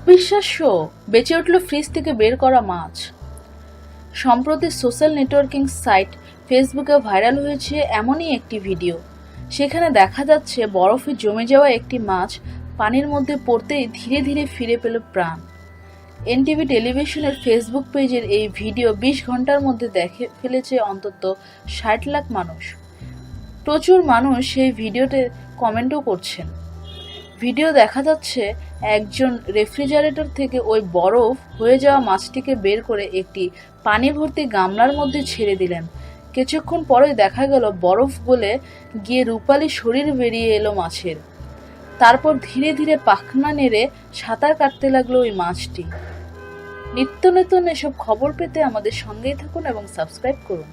অবিশ্বাস্য বেঁচে উঠল ফ্রিজ থেকে বের করা মাছ। সম্প্রতি সোশ্যাল নেটওয়ার্কিং সাইট ফেসবুকে ভাইরাল হয়েছে এমনই একটি ভিডিও। সেখানে দেখা যাচ্ছে বরফে জমে যাওয়া একটি মাছ পানির মধ্যে পড়তেই ধীরে ধীরে ফিরে পেল প্রাণ। এনটিভি টেলিভিশনের ফেসবুক পেজের এই ভিডিও বিশ ঘণ্টার মধ্যে দেখে ফেলেছে অন্তত ষাট লাখ মানুষ। প্রচুর মানুষ সেই ভিডিওতে কমেন্টও করছেন। ভিডিও দেখা যাচ্ছে একজন রেফ্রিজারেটর থেকে ওই বরফ হয়ে যাওয়া মাছটিকে বের করে একটি পানি ভর্তি গামলার মধ্যে ছেড়ে দিলেন। কিছুক্ষণ পরে দেখা গেল বরফ গলে গিয়ে রূপালি শরীর বেরিয়ে এলো মাছের। তারপর ধীরে ধীরে পাখনা নেড়ে সাঁতার কাটতে লাগল ওই মাছটি। নিত্য নতুন এসব খবর পেতে আমাদের সঙ্গেই থাকুন এবং সাবস্ক্রাইব করুন।